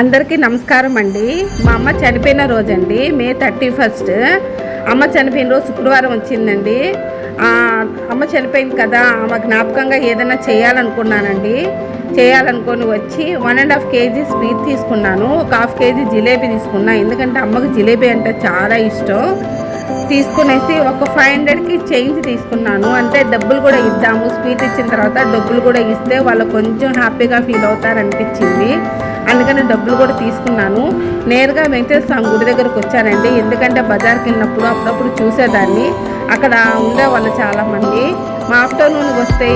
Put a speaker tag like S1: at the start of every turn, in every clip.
S1: అందరికీ నమస్కారం అండి. మా అమ్మ చనిపోయిన రోజండి మే థర్టీ ఫస్ట్. అమ్మ చనిపోయిన రోజు శుక్రవారం వచ్చిందండి. అమ్మ చనిపోయింది కదా ఆమె జ్ఞాపకంగా ఏదైనా చేయాలనుకున్నానండి. చేయాలనుకొని వచ్చి one and half KG sweet తీసుకున్నాను. ఒక హాఫ్ కేజీ జిలేబీ తీసుకున్నా. ఎందుకంటే అమ్మకి జిలేబీ అంటే చాలా ఇష్టం. తీసుకునేసి ఒక ఫైవ్ హండ్రెడ్కి చేంజ్ తీసుకున్నాను. అంటే డబ్బులు కూడా ఇద్దాము. స్వీట్ ఇచ్చిన తర్వాత డబ్బులు కూడా ఇస్తే వాళ్ళు కొంచెం హ్యాపీగా ఫీల్ అవుతారనిపించింది. అందుకని డబ్బులు కూడా తీసుకున్నాను. నేరుగా వెంకటేశ్వర స్వామి గుడి దగ్గరకు వచ్చానండి. ఎందుకంటే బజార్కి వెళ్ళినప్పుడు అప్పుడప్పుడు చూసేదాన్ని. అక్కడ ఉండేవాళ్ళు చాలామంది. ఆఫ్టర్నూన్ వస్తే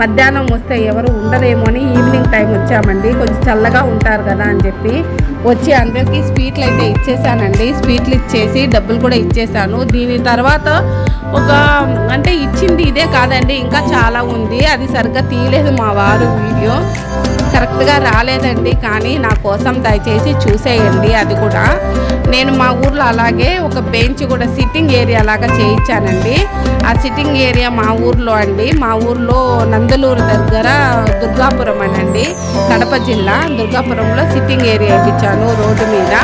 S1: మధ్యాహ్నం వస్తే ఎవరు ఉండరేమో అని ఈవినింగ్ టైం వచ్చామండి. కొంచెం చల్లగా ఉంటారు కదా అని చెప్పి వచ్చి అందరికీ స్వీట్లు అయితే ఇచ్చేసానండి. స్వీట్లు ఇచ్చేసి డబ్బులు కూడా ఇచ్చేసాను. దీని తర్వాత ఒక అంటే ఇచ్చింది ఇదే కాదండి ఇంకా చాలా ఉంది. అది సరిగ్గా తీయలేదు మా వారు వీడియో. కరెక్ట్గా రాలేదండి కానీ నా కోసం దయచేసి చూసేయండి అది కూడా. నేను మా ఊర్లో అలాగే ఒక బెంచ్ కూడా సిట్టింగ్ ఏరియా లాగా చేయించానండి. ఆ సిట్టింగ్ ఏరియా మా ఊర్లో అండి. మా ఊర్లో నందలూరు దగ్గర దుర్గాపురం అనండి. కడప జిల్లా దుర్గాపురంలో సిట్టింగ్ ఏరియా ఇచ్చాను రోడ్డు మీద.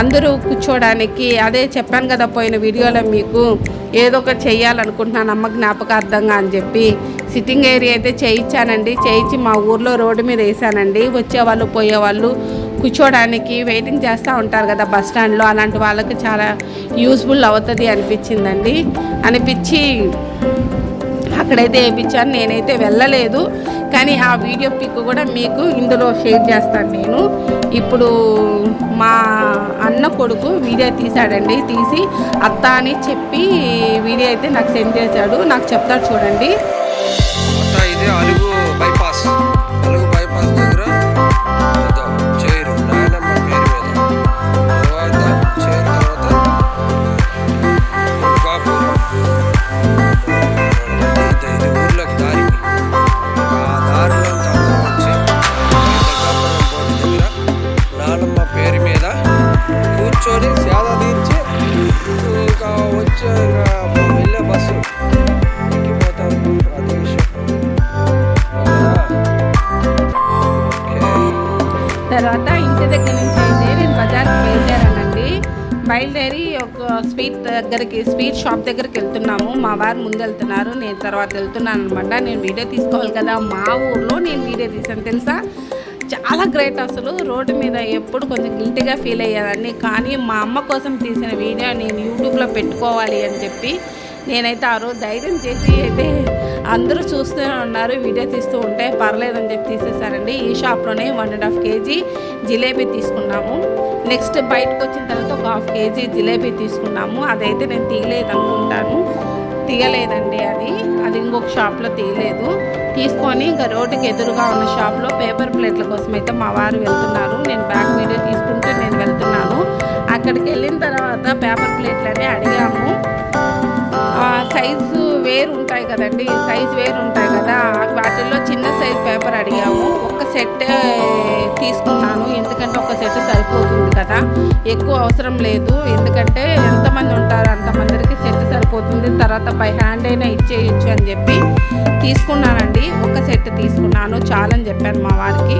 S1: అందరూ కూర్చోడానికి అదే చెప్పాను కదా పోయిన వీడియోలో మీకు ఏదో ఒకటి చేయాలనుకుంటున్నాను అమ్మ జ్ఞాపకార్థంగా అని చెప్పి సిట్టింగ్ ఏరియా అయితే చేయించానండి. చేయించి మా ఊర్లో రోడ్డు మీద వేసానండి వచ్చేవాళ్ళు పోయేవాళ్ళు కూర్చోడానికి వెయిటింగ్ చేస్తూ ఉంటారు కదా బస్ స్టాండ్లో. అలాంటి వాళ్ళకి చాలా యూస్ఫుల్ అవుతుంది అనిపించిందండి. అనిపించి అక్కడైతే వేయించాను. నేనైతే వెళ్ళలేదు. కానీ ఆ వీడియో పిక్ కూడా మీకు ఇందులో షేర్ చేస్తాను నేను. ఇప్పుడు మా అన్న కొడుకు వీడియో తీశాడండి. తీసి అత్త అని చెప్పి వీడియో అయితే నాకు సెండ్ చేశాడు. నాకు చెప్తాడు చూడండి. స్వీట్ దగ్గరికి స్వీట్ షాప్ దగ్గరికి వెళ్తున్నాము. మా వారు ముందు వెళ్తున్నారు నేను తర్వాత వెళ్తున్నాను అనమాట నేను వీడియో తీసుకోవాలి కదా. మా ఊర్లో నేను వీడియో తీసాను తెలుసా? చాలా గ్రేట్ అసలు. రోడ్డు మీద ఎప్పుడు కొంచెం గిల్టీగా ఫీల్ అయ్యేదాన్ని. కానీ మా అమ్మ కోసం తీసిన వీడియో నేను యూట్యూబ్లో పెట్టుకోవాలి అని చెప్పి నేనైతే ఆ రోజు ధైర్యం చేసి అయితే అందరూ చూస్తూనే ఉన్నారు. వీడియో తీస్తూ ఉంటే పర్లేదని చెప్పి తీసేశారండి. ఈ షాప్లోనే one and half KG jalebi తీసుకున్నాము. నెక్స్ట్ బయటకు వచ్చిన తర్వాత ఒక హాఫ్ కేజీ జిలేబీ తీసుకున్నాము. అదైతే నేను తీయలేదు అనుకుంటాను తీయలేదండి అది. అది ఇంకొక షాప్లో తీయలేదు. తీసుకొని ఇంకా రోడ్డుకి ఎదురుగా ఉన్న షాప్లో పేపర్ ప్లేట్ల కోసం అయితే మా వారు వెళ్తున్నారు. నేను బ్యాక్ వీడియో తీసుకుంటూ నేను వెళ్తున్నాను. అక్కడికి వెళ్ళిన తర్వాత పేపర్ ప్లేట్లు అడిగాము. సైజు వేరు ఉంటాయి కదండి సైజు వేరు ఉంటాయి కదా. వాటిల్లో చిన్న సైజ్ పేపర్ అడిగాము. ఒక సెట్ తీసుకున్నాను. ఎందుకంటే ఒక సెట్ సరిపోతుంది. కూడా ఎక్కువ అవసరం లేదు. ఎందుకంటే ఎంతమంది ఉంటారు అంతమందికి సెట్ సరిపోతుంది. తర్వాత బై హ్యాండ్ అయినా ఇచ్చేయచ్చు అని చెప్పి తీసుకున్నానండి. ఒక సెట్ తీసుకున్నాను. చాలని చెప్పాను మా వారికి.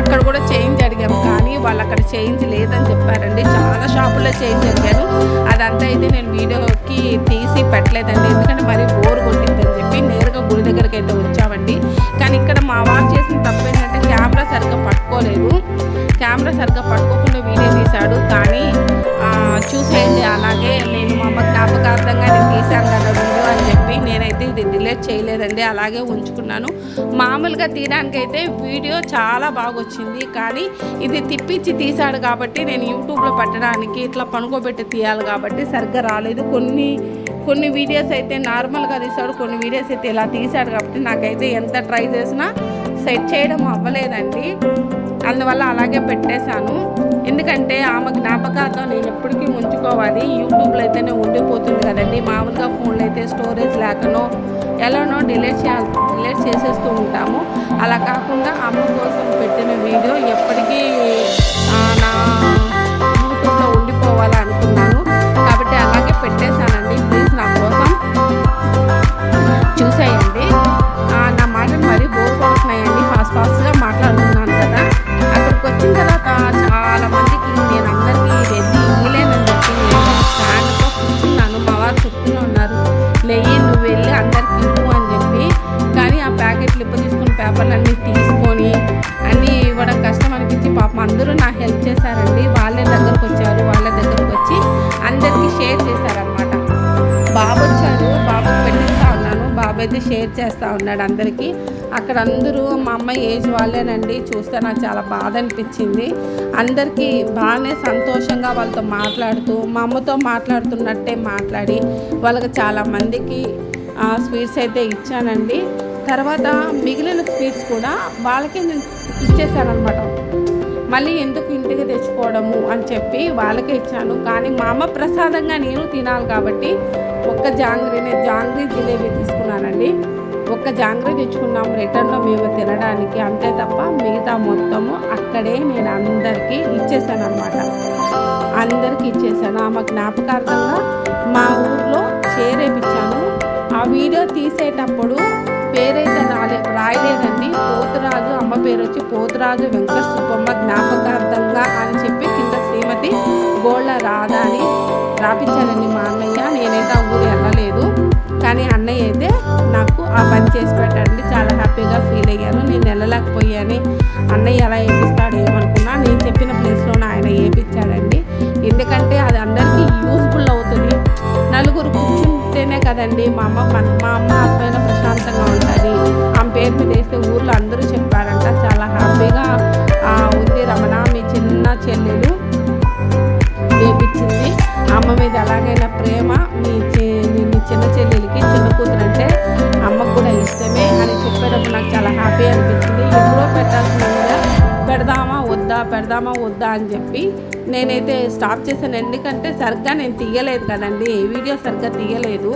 S1: అక్కడ కూడా చేంజ్ అడిగాము. కానీ వాళ్ళు అక్కడ చేంజ్ లేదని చెప్పారండి. చాలా షాపుల్లో చేంజ్ అడిగాను. అదంతా అయితే నేను వీడియోకి తీసి పెట్టలేదండి. ఎందుకంటే మరి బోర్ కొట్టిందని చెప్పి నేరుగా గుడి దగ్గరికి అయితే వచ్చామండి. కానీ ఇక్కడ మా వారు చేసిన తప్పు ఏంటంటే కెమెరా సరిగ్గా పట్టుకోలేదు. కూడా సరిగ్గా పట్టుకోకుండా వీడియో తీశాడు. కానీ చూసేయండి. అలాగే నేను మా అమ్మ జ్ఞాపకార్థంగా నేను తీశాను కదా వీడియో అని చెప్పి నేనైతే ఇది డిలీట్ చేయలేదండి. అలాగే ఉంచుకున్నాను. మామూలుగా తీయడానికైతే వీడియో చాలా బాగా వచ్చింది కానీ ఇది తిప్పించి తీశాడు కాబట్టి నేను యూట్యూబ్లో పెట్టడానికి ఇట్లా పనుకోబెట్టి తీయాలి కాబట్టి సరిగ్గా రాలేదు. కొన్ని కొన్ని వీడియోస్ అయితే నార్మల్గా తీశాడు. కొన్ని వీడియోస్ అయితే ఇలా తీశాడు కాబట్టి నాకైతే ఎంత ట్రై చేసినా సెట్ చేయడం అవ్వలేదండి. అందువల్ల అలాగే పెట్టేశాను. ఎందుకంటే ఆమె జ్ఞాపకార్థం నేను ఎప్పటికీ ఉంచుకోవాలి. యూట్యూబ్లో అయితేనే ఉండిపోతుంది కదండి. మామూలుగా ఫోన్లో అయితే స్టోరేజ్ లేకనో ఎలానో డిలీట్ చే డిలీట్ చేసేస్తూ ఉంటాము. అలా కాకుండా అమ్మ కోసం పెట్టిన వీడియో ఎప్పటికీ నా యూట్యూబ్లో ఉండిపోవాలి అనుకున్నాను కాబట్టి అలాగే పెట్టేశాను. షేర్ చేస్తూ ఉన్నాడు అందరికీ. అక్కడ అందరూ మా అమ్మ ఏజ్ వాళ్ళేనండి. చూస్తే నాకు చాలా బాధ అనిపించింది. అందరికీ బాగానే సంతోషంగా వాళ్ళతో మాట్లాడుతూ మా అమ్మతో మాట్లాడుతున్నట్టే మాట్లాడి వాళ్ళకి చాలా మందికి స్వీట్స్ అయితే ఇచ్చానండి. తర్వాత మిగిలిన స్వీట్స్ కూడా వాళ్ళకే నేను ఇచ్చేసానమాట మళ్ళీ ఎందుకు ఇంటికి తెచ్చుకోవడము అని చెప్పి వాళ్ళకే ఇచ్చాను. కానీ మా అమ్మ ప్రసాదంగా నేను తినాలి కాబట్టి ఒక్క జాంగ్రీని జాంగ్రీ జిలేబీ తీసుకున్నానండి. ఒక్క జాంగ్రీ తెచ్చుకున్నాం. రిటర్న్లో మేము తినడానికి అంతే తప్ప మిగతా మొత్తము అక్కడే నేను అందరికీ ఇచ్చేసాను అనమాట అందరికీ ఇచ్చేసాను. ఆమె జ్ఞాపకార్థంగా మా ఊర్లో చేరేపించాను ఆ వీడియో తీసేటప్పుడు పేరైతే రాలే రాయలేదండి. పోతురాజు అమ్మ పేరు వచ్చి పోతురాజు వెంకట సుబ్బమ్మ జ్ఞాపకార్థంగా అని చెప్పి కింద శ్రీమతి గోళ్ళ రాధా అని రాపించానండి మా అన్నయ్య. నేనైతే ఊరు వెళ్ళలేదు కానీ అన్నయ్య అయితే నాకు ఆ పని చేసి పెట్టండి చాలా హ్యాపీగా ఫీల్ అయ్యాను. నేను వెళ్ళలేకపోయాను. అన్నయ్య ఎలా వేపిస్తాడు ఏమనుకున్నా నేను చెప్పిన ప్లేస్లోనే ఆయన వేపించాడండి ఎందుకంటే అది అందరికీ యూస్ఫుల్ అవుతుంది. నలుగురు కూర్చుంటేనే కదండి మా అమ్మ మన- మా అమ్మ ఆత్మైన ప్రశాంతంగా ఉంటుంది. ఆమె పేరు మీద వేస్తే ఊర్లో అందరూ చెప్పారంట. చాలా హ్యాపీగా ఉంది రమణ మీ చిన్న చెల్లెలు. అమ్మ మీద ఎలాగైనా ప్రేమ మీ మీ చిన్న చెల్లెలకి చిన్న కూతురు అంటే అమ్మకు కూడా ఇష్టమే అని చెప్పేటప్పుడు నాకు చాలా హ్యాపీ అనిపించింది. ఎప్పుడో పెట్టాల్సిన పెడదామా వద్దా పెడదామా వద్దా అని చెప్పి నేనైతే స్టాప్ చేశాను. ఎందుకంటే సరిగ్గా నేను తీయలేదు కదండి. వీడియో సరిగ్గా తీయలేదు.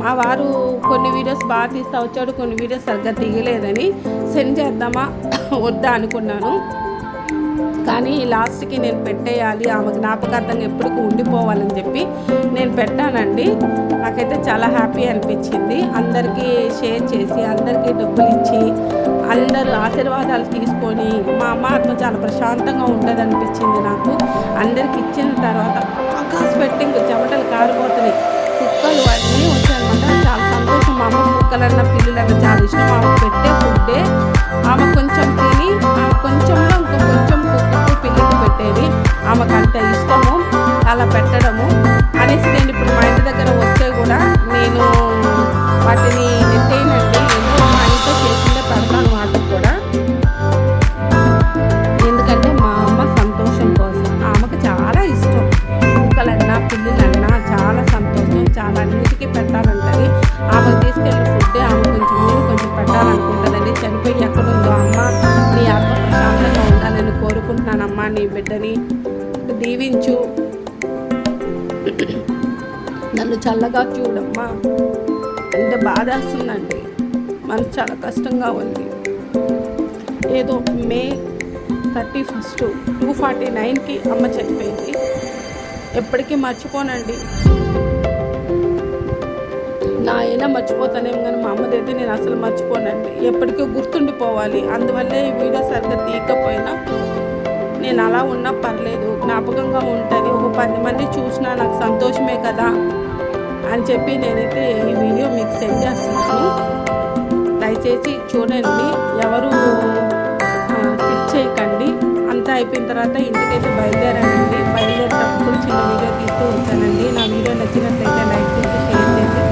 S1: మా వారు కొన్ని వీడియోస్ బాగా తీస్తా వచ్చాడు కొన్ని వీడియోస్ సరిగ్గా తీయలేదని సెండ్ చేద్దామా వద్దా అనుకున్నాను. కానీ లాస్ట్కి నేను పెట్టేయాలి. ఆమె జ్ఞాపకార్థంగా ఎప్పటికీ ఉండిపోవాలని చెప్పి నేను పెట్టానండి. నాకైతే చాలా హ్యాపీ అనిపించింది. అందరికీ షేర్ చేసి అందరికీ డబ్బులు ఇచ్చి అందరూ ఆశీర్వాదాలు తీసుకొని మా అమ్మ ఆత్మ చాలా ప్రశాంతంగా ఉంటుంది అనిపించింది నాకు. అందరికి ఇచ్చిన తర్వాత ఆకాశ పెట్టింగ్ చెమటలు కారిపోతున్నాయి. కుక్కలు అన్నీ వచ్చాయన్నమాట. చాలా సంతోషం. మా అమ్మ కుక్కలన్న పిల్లలన్న చాలా ఇష్టం. ఆమె పెట్టే ఫుడ్డే ఆమె కొంచెం తిని ఆమె కొంచెం నన్ను చల్లగా చూడమ్మా. అంటే బాధేస్తుందండి మనసు చాలా కష్టంగా ఉంది. ఏదో May thirty first two forty నైన్కి అమ్మ చనిపోయింది. ఎప్పటికీ మర్చిపోనండి. నా అయినా మర్చిపోతానేమో కానీ మా అమ్మదైతే నేను అసలు మర్చిపోనండి. ఎప్పటికీ గుర్తుండిపోవాలి. అందువల్లే ఈ వీడియో సరిగ్గా తీయకపోయినా నేను అలా ఉన్నా పర్లేదు. జ్ఞాపకంగా ఉంటుంది. ఒక పది మంది చూసినా నాకు సంతోషమే కదా. అని చెప్పి నేనైతే ఈ వీడియో మీకు సెండ్ చేస్తున్నాను. దయచేసి చూడండి ఎవరు ఫిట్ చేయకండి. అంతా అయిపోయిన తర్వాత ఇంటికైతే బయలుదేరానండి. బయలుదేరేటప్పుడు చిన్న వీడియో తీస్తూ ఉంటానండి. నా వీడియో నచ్చినట్లయితే లైక్ చేసి షేర్ చేసి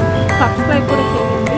S1: సబ్స్క్రైబ్ కూడా చేయండి.